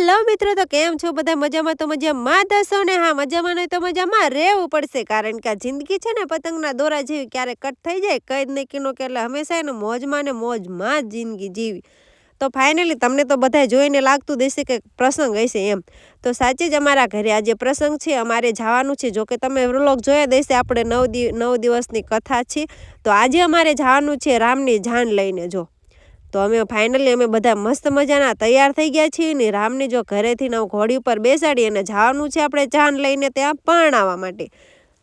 Hello મિત્રો, તો કેમ છો બધા? મજામાં? તો મજામાં દસો ને? હા, મજામાં નહીં તો મજામાં રહેવું પડશે, કારણ કે આ જિંદગી છે ને, પતંગના દોરા જેવી ક્યારેક કટ થઈ જાય, કઈ જ નહીં કે, એટલે હંમેશા એને મોજમાં ને મોજમાં જ જિંદગી જીવી. તો ફાઇનલી તમને તો બધા જોઈને લાગતું દેશે કે પ્રસંગ હશે એમ. તો સાચે જ અમારા ઘરે આજે પ્રસંગ છે, અમારે જવાનું છે. જોકે તમે વ્લોગ જોયા દેશે આપણે નવ દિવ નવ દિવસની કથા છે. તો આજે અમારે જવાનું છે રામની જાન લઈને, જો. તો અમે ફાઇનલી અમે બધા મસ્ત મજાના તૈયાર થઈ ગયા છીએ ને રામને જો ઘરેથી નવ ઘોડી ઉપર બેસાડી અને જવાનું છે આપણે જાન લઈને ત્યાં પરણાવવા માટે.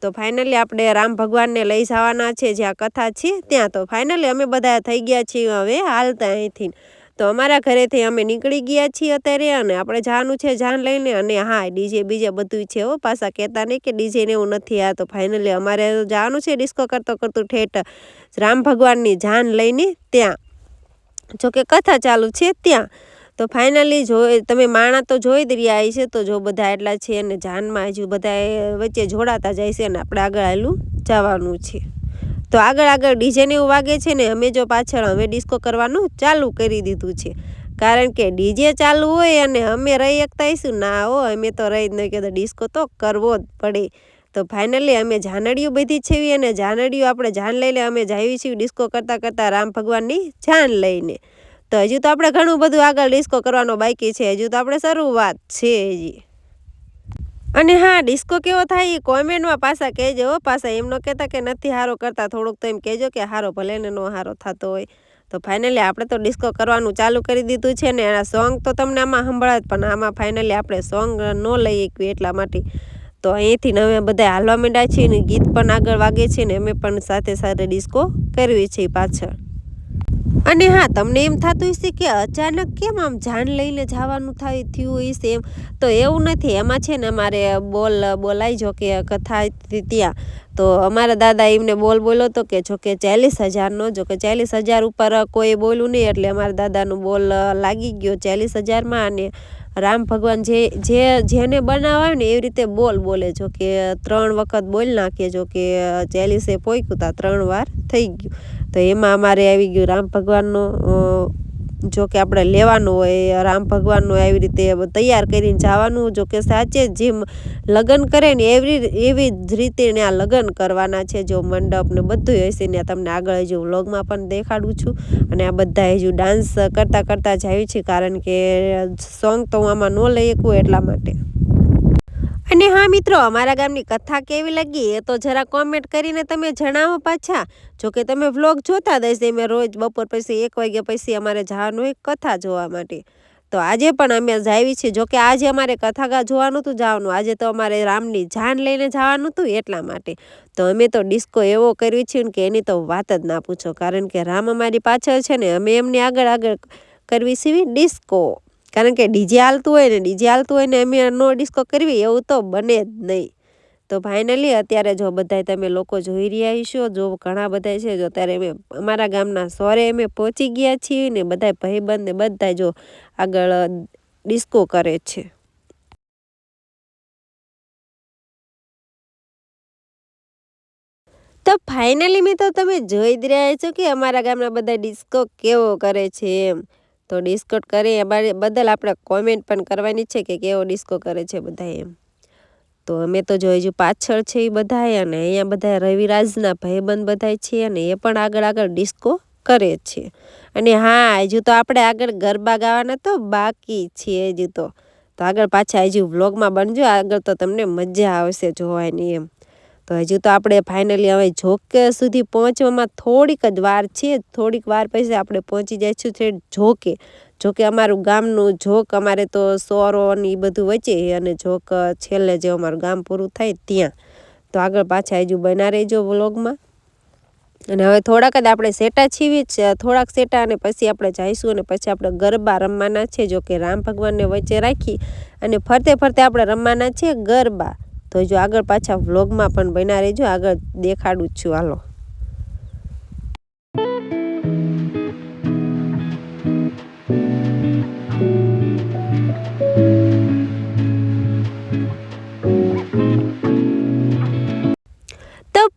તો ફાઇનલી આપણે રામ ભગવાનને લઈ જવાના છે જ્યાં કથા છે ત્યાં. તો ફાઇનલી અમે બધા થઈ ગયા છીએ હવે હાલતા અહીંથી. તો અમારા ઘરેથી અમે નીકળી ગયા છીએ અત્યારે અને આપણે જવાનું છે જાન લઈને અને હા ડીજે બીજે બધું છે હો. પાછા કહેતા નહીં કે ડીજે ને એવું નથી આ તો ફાઇનલી અમારે જવાનું છે ડિસ્કો કરતો કરતું ઠેઠ રામ ભગવાનની જાન લઈને ત્યાં. જોકે કથા ચાલુ છે ત્યાં. તો ફાઇનલી જો તમે માણા તો જોઈ જ રહ્યા છે તો જો બધા એટલા છે અને જાનમાં હજુ બધા વચ્ચે જોડાતા જાય છે અને આપણે આગળ આવેલું જવાનું છે. તો આગળ આગળ ડીજેને એવું વાગે છે ને અમે જો પાછળ અમે ડિસ્કો કરવાનું ચાલુ કરી દીધું છે. કારણ કે ડીજે ચાલુ હોય અને અમે રહી શકતા ના હો અમે તો રહી જ નહીં કીધું ડિસ્કો તો કરવો જ પડે. તો ફાઇનલી અમે જાનડિયું બધી છેવી અને જાનડિયું આપણે જાન લઈને અમે જાવી છીએ ડિસ્કો કરતાં કરતાં રામ ભગવાનની જાન લઈને. તો હજુ તો આપણે ઘણું બધું આગળ ડિસ્કો કરવાનો બાકી છે, હજુ તો આપણે શરૂઆત છે હજી. અને હા ડિસ્કો કેવો થાય એ કોમેન્ટમાં પાછા કહેજો પાછા એમનો કહેતા કે નથી હારો કરતા, થોડુંક તો એમ કહેજો કે હારો ભલે ને નો હારો થતો હોય. તો ફાઇનલી આપણે તો ડિસ્કો કરવાનું ચાલુ કરી દીધું છે ને આ સોંગ તો તમને આમાં સંભળાય પણ આમાં ફાઇનલી આપણે સોંગ ન લઈ શકીએ એટલા માટે. તો અહીંથી અમે બધા હાલવા માંડ્યા છીએ ને ગીત પણ આગળ વાગે છે ને અમે પણ સાથે સાથે ડિસ્કો કરવી છે પાછળ. અને હા, તમને એમ થતું હશે કે અચાનક કેમ આમ જાન લઈને જવાનું થાય, થયું હશે એમ? તો એવું નથી, એમાં છે ને અમારે બોલ, બોલાઈ જો કે કથા ત્યાં. તો અમારા દાદા એમને બોલ બોલો તો કે જો કે ચાલીસ હજારનો જો કે ચાલીસ હજાર ઉપર કોઈ બોલ્યું નહીં એટલે અમારા દાદાનું બોલ લાગી ગયો ચાલીસ હજારમાં અને રામ ભગવાન જે જે, જેને બનાવે ને એવી રીતે બોલ બોલે જો કે ત્રણ વખત બોલ નાખીએ જો કે ચાલીસે પોઈકું તા ત્રણ વાર થઈ ગયું. તો એમાં અમારે આવી ગયું રામ ભગવાનનો જો કે આપણે લેવાનું હોય, રામ ભગવાનનું આવી રીતે તૈયાર કરીને જવાનું, જો કે સાચે જેમ લગ્ન કરે ને એવી એવી જ રીતે ને આ લગ્ન કરવાના છે, જો મંડપ ને બધું હશે ને તમને આગળ હજુ વ્લોગમાં પણ દેખાડું છું. અને આ બધા હજુ ડાન્સ કરતાં કરતાં જ આવ્યું છે, કારણ કે સોંગ તો હું આમાં ન લઈ શકું એટલા માટે. અને હા મિત્રો, અમારા ગામની કથા કેવી લાગી એ તો જરા કોમેન્ટ કરીને તમે જણાવો પાછા. જો કે તમે વ્લોગ જોતા દઈશ મેં રોજ બપોર પછી એક વાગ્યા પછી અમારે જવાનું હોય કથા જોવા માટે. તો આજે પણ અમે જાવી છીએ. જો કે આજે અમારે કથાગા જોવાનું હતું, જવાનું. આજે તો અમારે રામની જાન લઈને જવાનું હતું એટલા માટે. તો અમે તો ડિસ્કો એવો કરવી છે કે એની તો વાત જ ના પૂછો. કારણ કે રામ અમારી પાછળ છે ને, અમે એમની આગળ આગળ કરવી છીએ ડિસ્કો કારણ કે ડીજે હાલતું હોય ને, ડીજે હાલતું હોય ને અમે નો ડિસ્કો કરવી, એવું તો બને જ નહીં. તો ફાઇનલી અત્યારે જો બધા તમે લોકો જોઈ રહ્યા છો જો ઘણા બધા છે, જો અત્યારે અમે અમારા ગામના સોરે અમે પહોંચી ગયા છીએ ને બધા ભાઈબંધ ને બધા જો આગળ ડિસ્કો કરે છે. તો ફાઇનલી મેં તો તમે જોઈ જ રહ્યા છો કે અમારા ગામના બધા ડિસ્કો કેવો કરે છે એમ. તો ડિસ્કો કરે એ બદલ આપણે કોમેન્ટ પણ કરવાની છે કે કેવો ડિસ્કો કરે છે બધા એમ. તો અમે તો જો હજુ પાછળ છે એ બધાએ અને અહીંયા બધા રવિરાજના ભાઈબંધ બધા છે અને એ પણ આગળ આગળ ડિસ્કો કરે છે. અને હા, હજુ તો આપણે આગળ ગરબા ગાવાના તો બાકી છે હજુ તો. તો આગળ પાછા હજુ વ્લોગમાં બનજો, આગળ તો તમને મજા આવશે જોવાની એમ. તો હજુ તો આપણે ફાઇનલી હવે જોકે સુધી પહોંચવામાં થોડીક જ વાર છે. થોડીક વાર પછી આપણે પહોંચી જઈશું છે જોકે. જોકે અમારું ગામનું જોક અમારે તો સોરો ને એ બધું વચ્ચે અને જોક છેલ્લે જે અમારું ગામ પૂરું થાય ત્યાં. તો આગળ પાછા હજુ બના રહેજો વ્લોગમાં. અને હવે થોડાક જ આપણે સેટા છીવી જ, થોડાક સેટા અને પછી આપણે જઈશું અને પછી આપણે ગરબા રમવાના છે જો કે રામ ભગવાનને વચ્ચે રાખી. અને ફરતે ફરતે આપણે રમવાના છે ગરબા. તો જો આગળ પાછા વ્લોગમાં પણ બના રહેજો. આગળ દેખાડું જ છું. હાલો.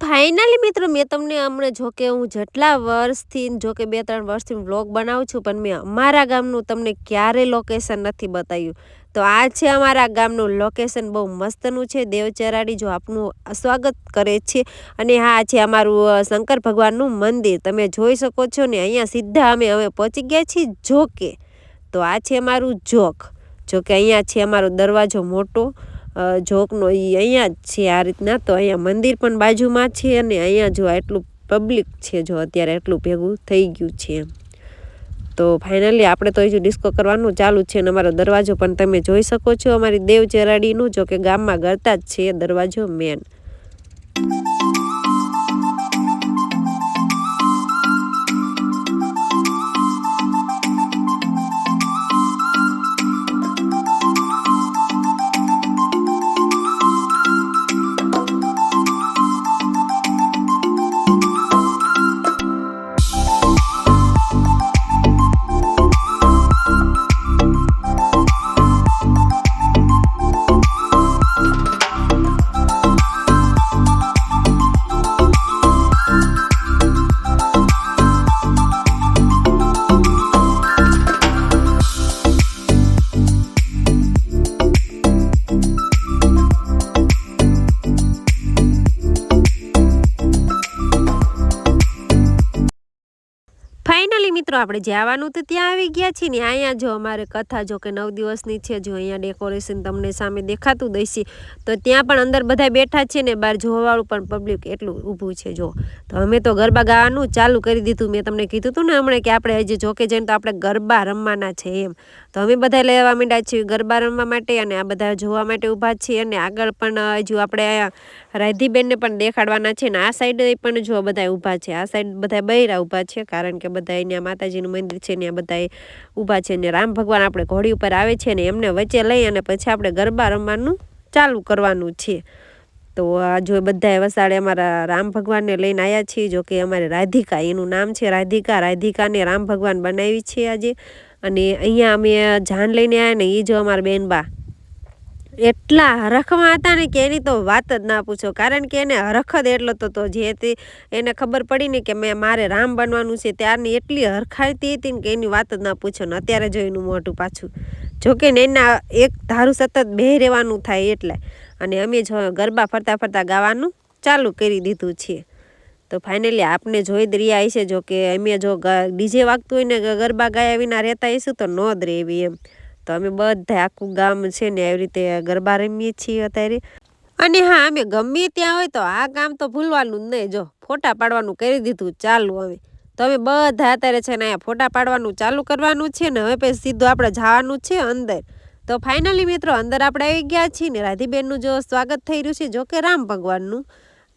ફાઇનલી મિત્રો મેં તમને હમણાં જો કે હું જેટલા વર્ષથી, જો કે બે ત્રણ વર્ષથી વ્લોગ બનાવું છું, પણ મેં અમારા ગામનું તમને ક્યારે લોકેશન નથી બતાવ્યું. તો આ છે અમારા ગામનું લોકેશન બહુ મસ્તનું છે. દેવચરાડી જો આપનું સ્વાગત કરે છે. અને હા, છે અમારું શંકર ભગવાનનું મંદિર. તમે જોઈ શકો છો ને, અહીંયા સીધા અમે હવે પહોંચી ગયા છીએ જોકે. તો આ છે અમારું જોક. જોકે અહીંયા છે અમારો દરવાજો મોટો. જોકનો એ અહીંયા જ છે આ રીતના. તો અહીંયા મંદિર પણ બાજુમાં છે અને અહીંયા જો આટલું પબ્લિક છે, જો અત્યારે એટલું ભેગું થઈ ગયું છે એમ. તો ફાઇનલી આપણે તો હજુ ડિસ્કો કરવાનું ચાલુ છે અને અમારો દરવાજો પણ તમે જોઈ શકો છો. અમારી દેવ ચેરાડીનું જો કે ગામમાં ગરતા જ છે, દરવાજો મેન આપણે જવાનું તો ત્યાં આવી ગયા છીએ ને અહીંયા જો અમારે કથા જો કે નવ દિવસની છે, જો અહીંયા ડેકોરેશન તમને સામે દેખાતું દઈશી તો ત્યાં પણ અંદર બધા બેઠા છે ને બહાર જોવાવાળું પણ પબ્લિક એટલું ઊભું છે, જો. તો અમે તો ગરબા ગાવાનું ચાલુ કરી દીધું. મેં તમને કીધું હતું ને હમણાં કે આપણે હજી જોકે જઈને તો આપણે ગરબા રમવાના છે એમ. તો અમે બધા લેવા માંડ્યા છીએ ગરબા રમવા માટે અને આ બધા જોવા માટે ઊભા છીએ અને આગળ પણ હજુ આપણે રાધીબેનને પણ દેખાડવાના છે ને આ સાઈડ પણ જો બધા ઊભા છે. આ સાઈડ બધા બૈરા ઊભા છે કારણ કે બધા અહીંયા માતાજીનું મંદિર છે ને બધા ઊભા છે ને રામ ભગવાન આપણે ઘોડી ઉપર આવે છે ને એમને વચ્ચે લઈ અને પછી આપણે ગરબા રમવાનું ચાલુ કરવાનું છે. તો આ જો બધા વસાડે અમારા રામ ભગવાનને લઈને આવ્યા છીએ જો કે અમારે રાધિકા, એનું નામ છે રાધિકા. રાધિકાને રામ ભગવાન બનાવી છે આજે. અને અહીંયા અમે જાન લઈને આવ્યા ને એ જો અમારા બેનબા એટલા હરખમાં હતા ને કે એની તો વાત જ ના પૂછો. કારણ કે એને હરખ જ એટલો તો જે તે એને ખબર પડી ને કે મેં મારે રામ બનવાનું છે. ત્યારની એટલી હરખાઈતી હતી ને કે એની વાત જ ના પૂછો ને અત્યારે જો એનું મોઢું પાછું. જોકે ને એના એક ધારું સતત બે રહેવાનું થાય એટલે. અને અમે જો ગરબા ફરતા ફરતા ગાવાનું ચાલુ કરી દીધું છે. તો ફાઇનલી આપને જોઈ જ રહ્યા છે જો કે અમે જો ડીજે વાગતું હોય ને ગરબા ગાયા વિના રહેતા હશું તો ન જ રહેવી એમ. તો અમે બધા આખું ગામ છે ને આવી રીતે ગરબા રમીએ છીએ અત્યારે. અને હા, અમે ગમે ત્યાં હોય તો આ કામ તો ભૂલવાનું જ નહીં. જો, ફોટા પાડવાનું કરી દીધું ચાલુ હવે. તો અમે બધા અત્યારે છે ને અહીંયા ફોટા પાડવાનું ચાલુ કરવાનું છે ને હવે પછી સીધું આપણે જવાનું છે અંદર. તો ફાઇનલી મિત્રો, અંદર આપણે આવી ગયા છીએ ને રાધીબેનનું જો સ્વાગત થઈ રહ્યું છે, જો કે રામ ભગવાનનું.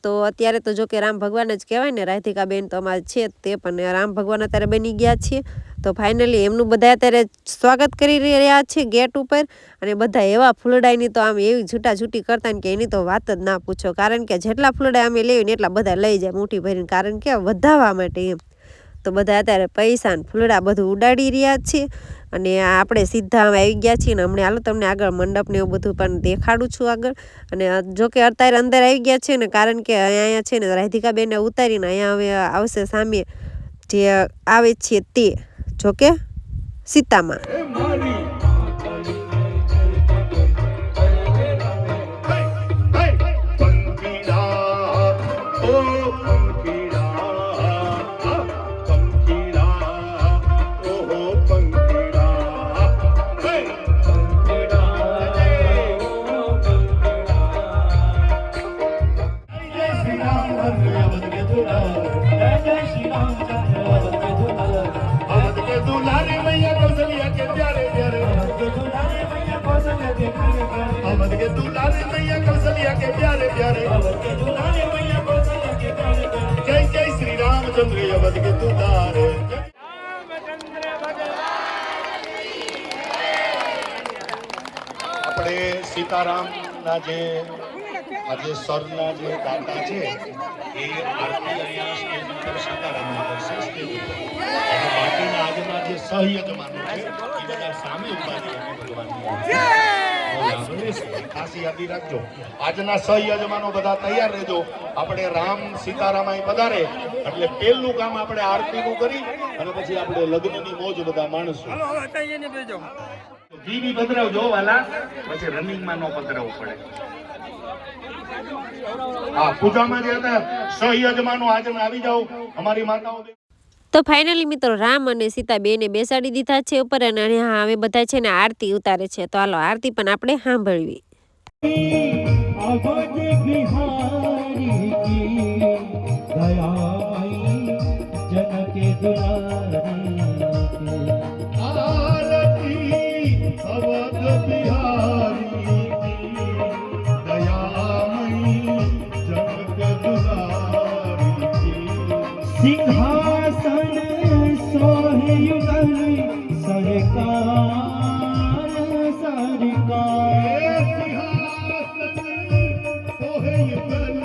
તો અત્યારે તો જો કે રામ ભગવાન જ કહેવાય ને રાધિકા બેન તો અમારે છે તે, પણ રામ ભગવાન અત્યારે બની ગયા છે તો ફાઇનલી એમનું બધા અત્યારે સ્વાગત કરી રહ્યા છે ગેટ ઉપર અને બધા એવા ફૂલડાઈની તો આમ એવી છૂટા છૂટી કરતા કે એની તો વાત જ ના પૂછો. કારણ કે જેટલા ફૂલડા અમે લેવી ને એટલા બધા લઈ જાય મોટી ભરીને. કારણ કે વધાવવા માટે એમ. તો બધા અત્યારે પૈસા ને ફૂલડા બધું ઉડાડી રહ્યા છે અને આપણે સીધા આવી ગયા છીએ ને હમણાં હાલો તમને આગળ મંડપને એવું બધું પણ દેખાડું છું આગળ. અને જોકે અત્યારે અંદર આવી ગયા છે ને કારણ કે અહીંયા છે ને રાધિકાબેનને ઉતારીને અહીંયા હવે આવશે સામે જે આવે છે તે. જો કે સીતામાં. કે દુલાર આપણે સીતારામના જે આજે સરના જે દાતા છે, એ આરતી અહીંયા સ્ટેજ ઉપર સીતારામ કરશે સ્ટેજ ઉપર. અને બાકીના આજના જે સહયજમાનો છે, એ બધા સામે ઊભા છે ભગવાનની ખાસ યાદી રાખજો. આજના સહયજમાનો બધા તૈયાર રહેજો. આપણે રામ સીતારામ અહીં પધારે. એટલે પહેલું કામ આપણે આરતીનું કરી અને પછી આપણે લગ્નની મોજ બધા માણશું જીવી પધરાવજો વાલા. પછી રનિંગમાં નો પધરાવવું પડે. હા પૂજામાં જે હતા સહયજમાનો આજે આવી જાઓ. અમારી માતાઓ તો ફાઇનલી મિત્રો રામ અને સીતા બેને બેસાડી દીધા છે ઉપર અને હા હવે બધા છે ને આરતી ઉતારે છે. તો હાલો આરતી પણ આપણે સાંભળવી.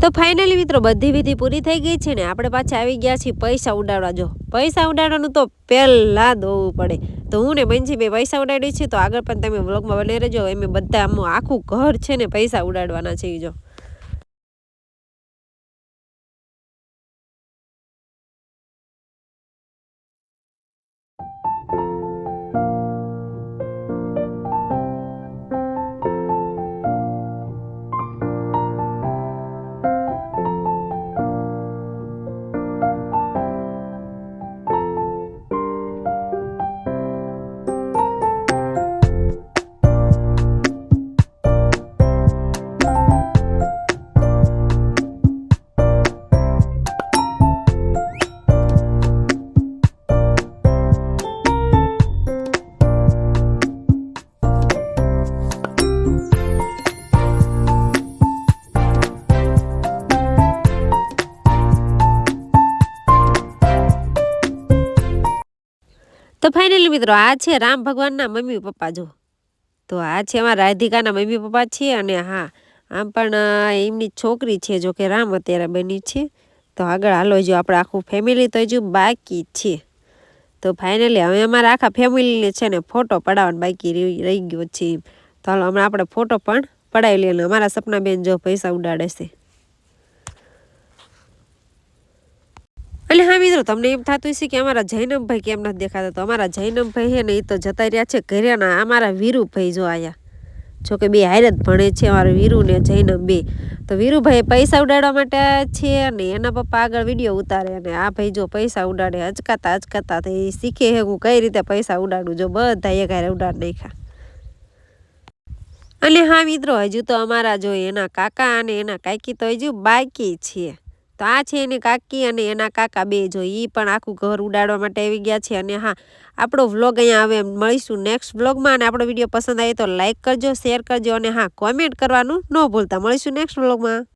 તો ફાઇનલી મિત્રો બધી વિધિ પૂરી થઈ ગઈ છે ને આપણે પાછા આવી ગયા છીએ પૈસા ઉડાડવા. જો પૈસા ઉડાડવાનું તો પહેલા દોવું પડે. તો હું ને મંજી બે પૈસા ઉડાડી છે તો આગળ પણ તમે વ્લોગમાં બને રહેજો. એમ બધા આખું ઘર છે ને પૈસા ઉડાડવાના છે જો. તો ફાઇનલી મિત્રો, આ છે રામ ભગવાનના મમ્મી પપ્પા જો તો આ છે અમારા રાધિકાના મમ્મી પપ્પા છે અને હા, આમ પણ એમની છોકરી છે જો કે રામ અત્યારે બની છે. તો આગળ હાલો, જો આપણે આખું ફેમિલી તો હજુ બાકી છે. તો ફાઇનલી હવે અમારા આખા ફેમિલીને છે ને ફોટો પડાવવાનો બાકી રહી ગયો છે તો હાલો, હમણાં આપણે ફોટો પણ પડાવી લઈએ અને અમારા સપના બેન જો પૈસા ઉડાડે છે. એટલે હા મિત્રો, તમને એમ થતું હશે કે અમારા જૈનમભાઈ કેમ નથી દેખાતા? તો અમારા જૈનમભાઈ છે ને એ તો જતા રહ્યા છે ઘરે ના અમારા વીરુભાઈ જો આયા. જો કે બે હારે જ ભણે છે, અમારા વીરુ ને જૈનમ બે. તો વીરુભાઈ પૈસા ઉડાડવા માટે છે અને એના પપ્પા આગળ વીડિયો ઉતારે અને આ ભાઈ જો પૈસા ઉડાડે, અચકાતા અચકાતા તો એ શીખે હે હું કઈ રીતે પૈસા ઉડાડું? જો બધા એક હારે ઉડાડ નાખ્યા. અને હા મિત્રો, હજુ તો અમારા જો એના કાકા અને એના કાકી તો હજુ બાકી છે. તો આ છે એની કાકી અને એના કાકા બે જો એ પણ આખું ઘર ઉડાડવા માટે આવી ગયા છે. અને હા, આપણો વ્લોગ અહીંયા હવે મળીશું નેક્સ્ટ વ્લોગમાં. અને આપણો વીડિયો પસંદ આવે તો લાઇક કરજો શેર કરજો અને હા કોમેન્ટ કરવાનું ન ભૂલતા. મળીશું નેક્સ્ટ વ્લોગમાં.